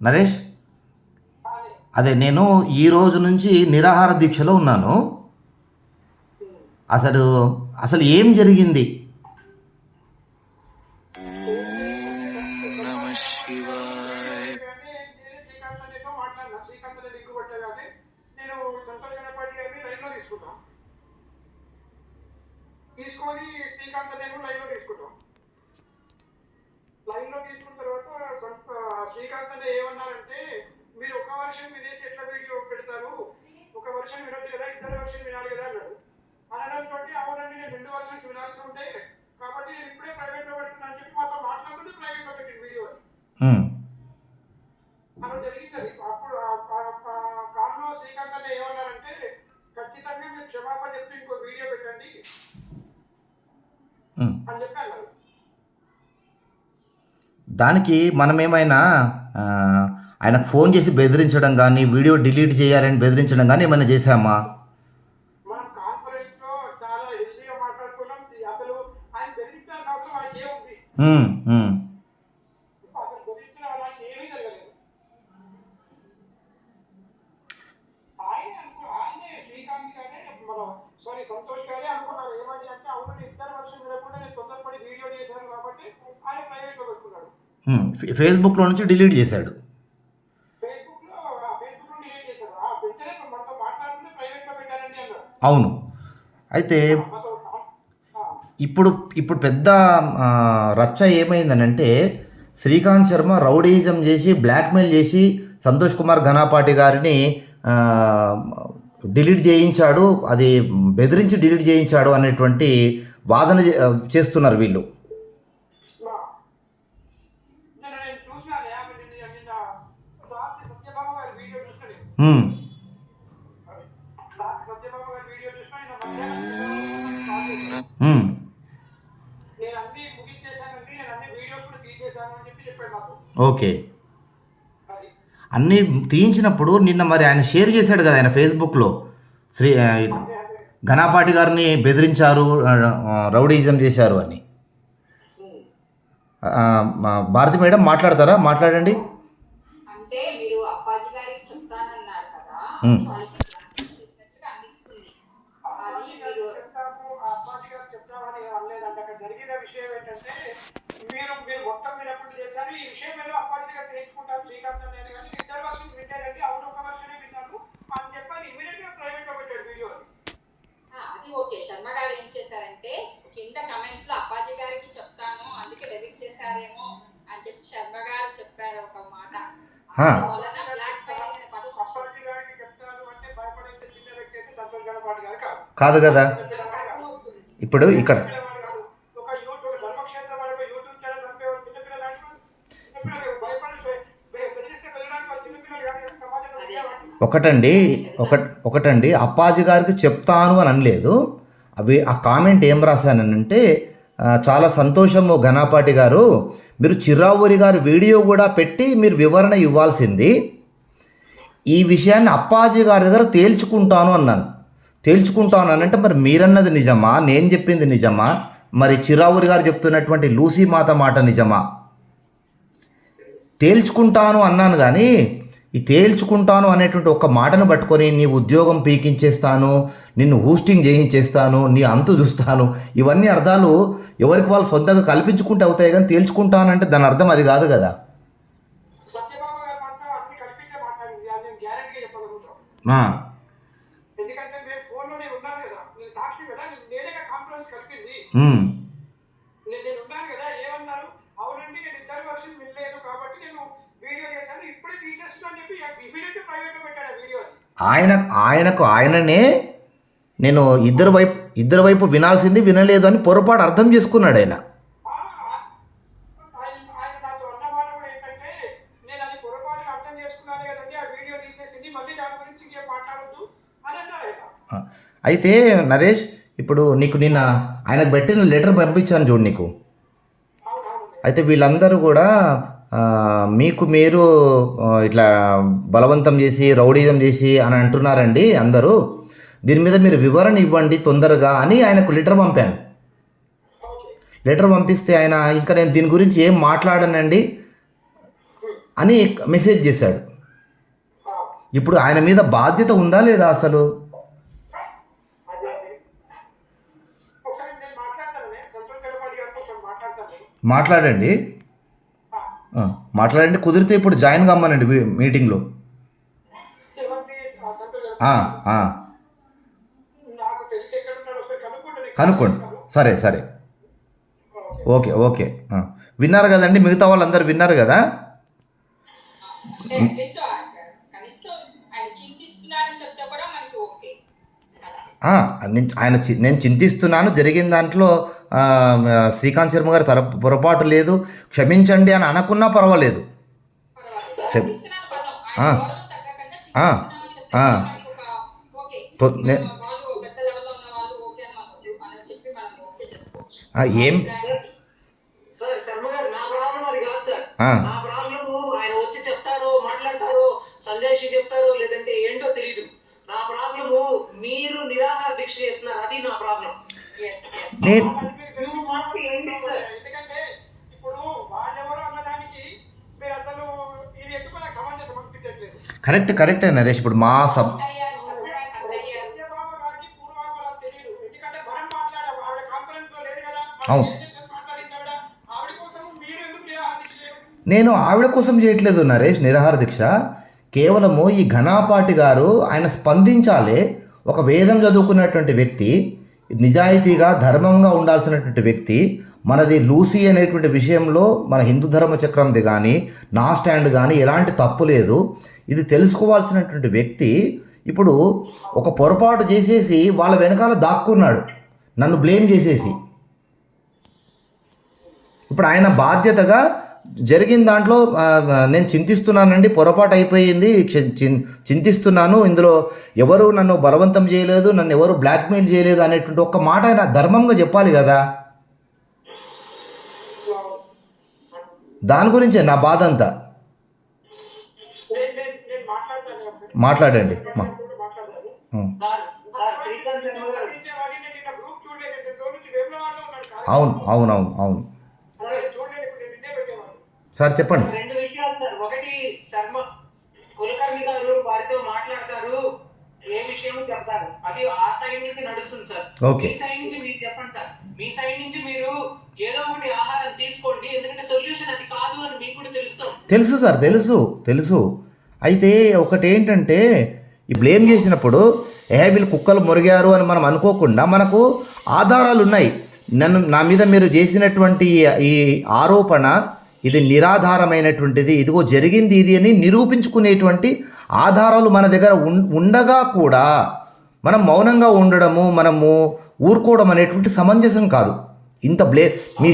నరేష్ అదే నేను ఈ రోజు నుంచి నిరాహార దీక్షలో ఉన్నాను. అసలు అసలు ఏం జరిగింది? కానీ శ్రీకాంత్ అనేది ఎక్కువ కానీ నేను సంతోష్ గణపతి గారిని లైన్లో తీసుకుంటాం తీసుకుంటాం లైన్లో తీసుకున్న తర్వాత శ్రీకాంత్ అనే ఏమన్నారంటే మీరు ఒక వర్షం వినేసి ఎట్లా వీడియో పెడతారు? ఒక వర్షం వినొద్దు కదా ఇద్దరు వర్షం వినాలి కదా అన్నాడు. అనడంతో అవునండి నేను రెండు వర్షన్స్ వినాల్సి ఉంటే కాబట్టి నేను ఇప్పుడే ప్రైవేట్లో పెడుతున్నా అని చెప్పి మాతో మాట్లాడుకుంటూ ప్రైవేట్లో పెట్టిన వీడియో అది. ఉమ్, మనం జరిగింది అది. అప్పుడు కాలంలో శ్రీకాంత్ అన్న ఏమన్నారంటే ఖచ్చితంగా మీరు క్షమాపణ చెప్తే ఇంకో వీడియో పెట్టండి. అని చెప్పి అన్నారు. దానికి మనం ఏమైనా ఆ, ఆయనకు ఫోన్ చేసి బెదిరించడం కానీ వీడియో డిలీట్ చేయాలని బెదిరించడం కానీ ఏమైనా చేశామా? మనం కాన్ఫరెన్స్లో చాలా హెల్దీగా మాట్లాడుకున్నాం అసలు ఆయన బెదిరించాల్సిన అవసరం ఆయనకి ఏముంది ఉమ్, ఉమ్. అసలు బెదిరించిన అలాంటి ఏమీ జరగలేదు ఆయనే అనుకో ఆయనే శ్రీకాంత్ గారే మన సారీ సంతోష్ గారే అనుకున్నారు ఏమని అంటే అవును నేను ఇద్దరు వర్షం వినకుండా నేను తొందరపడి వీడియో చేశాను కాబట్టి ఆయన ప్రైవేట్లో పెట్టుకున్నాడు ఉమ్. ఫే- ఫేస్బుక్లో నుంచి డిలీట్ చేశాడు. అవును. అయితే ఇప్పుడు ఇప్పుడు పెద్ద రచ్చ ఏమైందనంటే శ్రీకాంత్ శర్మ రౌడీజం చేసి బ్లాక్మెయిల్ చేసి సంతోష్ కుమార్ ఘనాపాటి గారిని డిలీట్ చేయించాడు. అది బెదిరించి డిలీట్ చేయించాడు అనేటువంటి వాదన చేస్తున్నారు వీళ్ళు ఆ. నిన్న నేను చూసినాను యాభై నిన్న నిన్న రాత్రి సత్యభామ గారి వీడియో చూసిన నేను ఉమ్, రాత్రి సత్యభామ గారి వీడియో చూసిన నిన్న మధ్యాహ్నం కాల్ చేశాను. ఉమ్, నేను అన్ని ముగించేశానండి నేను అన్ని వీడియోస్ కూడా తీసేశాను అని చెప్పి చెప్పాడు నాకు ఓకే. అన్నీ తీయించినప్పుడు నిన్న మరి ఆయన షేర్ చేశాడు కదా ఆయన ఫేస్బుక్లో. శ్రీ ఘనాపాటి గారిని బెదిరించారు రౌడీజం చేశారు అని. భారతి మేడం మాట్లాడతారా? మాట్లాడండి. విషయం ఏంటంటే మీరు మీరు మొత్తం మీరు ఎప్పుడు చేశారు ఈ విషయం ఏదో శ్రీకాంత్ అనేది కానీ ఇద్దరు వర్షన్ వింటారండి అవును ఒక వర్షనే విన్నాను అని చెప్పని ఇమీడియట్గా ప్రైవేట్లో పెట్టాడు వీడియో అది ఓకే. శర్మ గారు ఏం చేశారంటే కింద కమెంట్స్లో అప్పాజీ గారికి చెప్తాను అందుకే డెలిట్ చేశారేమో అని చెప్పి శర్మ గారు చెప్పారు ఒక మాట. కాదు కదా, ఇప్పుడు ఇక్కడ. ఒకటండి ఒక ఒకటండి అప్పాజీ గారికి చెప్తాను అని అనలేదు. అవి ఆ కామెంట్ ఏం రాశానంటే చాలా సంతోషము ఘనాపాటి గారు. మీరు చిరావూరి గారి వీడియో కూడా పెట్టి మీరు వివరణ ఇవ్వాల్సింది. ఈ విషయాన్ని అప్పాజీ గారి దగ్గర తేల్చుకుంటాను అన్నాను. తేల్చుకుంటాను అని అంటే మరి మీరన్నది నిజమా? నేను చెప్పింది నిజమా? మరి చిరావురి గారు చెప్తున్నటువంటి లూసీ మాత మాట నిజమా? తేల్చుకుంటాను అన్నాను కానీ ఈ తేల్చుకుంటాను అనేటువంటి ఒక మాటను పట్టుకొని నీ ఉద్యోగం పీకించేస్తాను నిన్ను హూస్టింగ్ చేయించేస్తాను నీ అంతు చూస్తాను ఇవన్నీ అర్థాలు ఎవరికి వాళ్ళు సొంతంగా కల్పించుకుంటే అవుతాయి కానీ తేల్చుకుంటానంటే దాని అర్థం అది కాదు కదా. ఆయన ఆయనకు ఆయననే నేను ఇద్దరు వైపు ఇద్దరు వైపు వినాల్సింది వినలేదు అని పొరపాటు అర్థం చేసుకున్నాడు ఆయన. అయితే నరేష్ ఇప్పుడు నీకు నిన్న ఆయనకు పెట్టిన లెటర్ పంపించాను చూడు నీకు. అయితే వీళ్ళందరూ కూడా మీకు మీరు ఇట్లా బలవంతం చేసి రౌడీజం చేసి అని అంటున్నారండి అందరూ. దీని మీద మీరు వివరణ ఇవ్వండి తొందరగా అని ఆయనకు లెటర్ పంపాను. లెటర్ పంపిస్తే ఆయన ఇంకా నేను దీని గురించి ఏం మాట్లాడనండి అని మెసేజ్ చేశాడు. ఇప్పుడు ఆయన మీద బాధ్యత ఉందా లేదా అసలు అదే అదే ఒకసారి నేను మాట్లాడతాను సంతోష్ గణపతి గారితో ఒకసారి మాట్లాడతాను మాట్లాడండి. మాట్లాడండి. కుదిరితే ఇప్పుడు జాయిన్ కమ్మనండి మీటింగ్లో కనుక్కోండి. సరే సరే. ఓకే. ఓకే. విన్నారు కదండి మిగతా వాళ్ళందరూ విన్నారు కదా? ఆయన నేను- ఆయన చి- నేను చింతిస్తున్నాను. జరిగిన దాంట్లో శ్రీకాంత్ శర్మ గారి తర పొరపాటు లేదు. క్షమించండి అని అనకున్నా పర్వాలేదు. ఏం? సార్ శర్మ గారు నా ప్రాబ్లం అది కాదు సార్. ఆ, నా ప్రాబ్లం ఆయన వచ్చి చెప్తారో మాట్లాడతారో సంజయ్ చెప్తారో లేదంటే ఏంటో తెలియదు నా ప్రాబ్లము మీరు నిరాహార దీక్ష చేస్తున్నారు. అది నా ప్రాబ్లం ఎస్ ఎస్ నేను అది మీరు తెలుగు మాట్లాడండి. ఎందుకంటే ఇప్పుడు వాళ్ళెవరో అన్నదానికి మీరు అసలు ఇది ఎందుకు నాకు సమంజసం అనిపించట్లేదు కరెక్ట్ కరెక్ట్ నరేష్. ఇప్పుడు మా సబ్ అవును. నేను ఆవిడ కోసం చేయట్లేదు నరేష్ నిరాహార దీక్ష. కేవలము ఈ ఘనాపాటి గారు ఆయన స్పందించాలి. ఒక వేదం చదువుకున్నటువంటి వ్యక్తి నిజాయితీగా ధర్మంగా ఉండాల్సినటువంటి వ్యక్తి మనది లూసీ అనేటువంటి విషయంలో మన హిందూ ధర్మ చక్రంది కానీ నా స్టాండ్ కానీ ఎలాంటి తప్పు లేదు. ఇది తెలుసుకోవాల్సినటువంటి వ్యక్తి ఇప్పుడు ఒక పొరపాటు చేసేసి వాళ్ళ వెనకాల దాక్కున్నాడు. నన్ను బ్లేమ్ చేసేసి. ఇప్పుడు ఆయన బాధ్యతగా జరిగిన దాంట్లో నేను చింతిస్తున్నానండి పొరపాటు అయిపోయింది చింతిస్తున్నాను ఇందులో ఎవరు నన్ను బలవంతం చేయలేదు నన్ను ఎవరు బ్లాక్మెయిల్ చేయలేదు అనేటువంటి ఒక మాట ఆయన ధర్మంగా చెప్పాలి కదా. దాని గురించే నా బాధ అంతా. మాట్లాడండి. మా అవును అవును అవును అవును. సార్ చెప్పండి. రెండు విషయాలు సార్. ఒకటి శర్మ. కులకర్ణి గారు వారితో మాట్లాడతారు. ఏ విషయం చెప్తారు అది ఆ సైడ్ నుంచి నడుస్తుంది సార్. ఓకే. మీ సైడ్ నుంచి మీరు చెప్పండి సార్. మీ సైడ్ నుంచి మీరు ఏదో ఒకటి ఆహారం తీసుకోండి ఎందుకంటే సొల్యూషన్ అది కాదు అని మీకు కూడా తెలుస్తాం. తెలుసు సార్ తెలుసు తెలుసు. అయితే ఒకటి ఏంటంటే ఈ బ్లేమ్ చేసినప్పుడు ఏ వీళ్ళు కుక్కలు మురిగారు అని మనం అనుకోకుండా మనకు ఆధారాలు ఉన్నాయి నన్ను నా మీద మీరు చేసినటువంటి ఈ ఆరోపణ ఇది నిరాధారమైనటువంటిది. ఇదిగో జరిగింది ఇది అని నిరూపించుకునేటువంటి ఆధారాలు మన దగ్గర ఉండగా కూడా మనం మౌనంగా ఉండడము మనము ఊరుకోవడం అనేటువంటి సమంజసం కాదు. ఇంత బ్లే మీ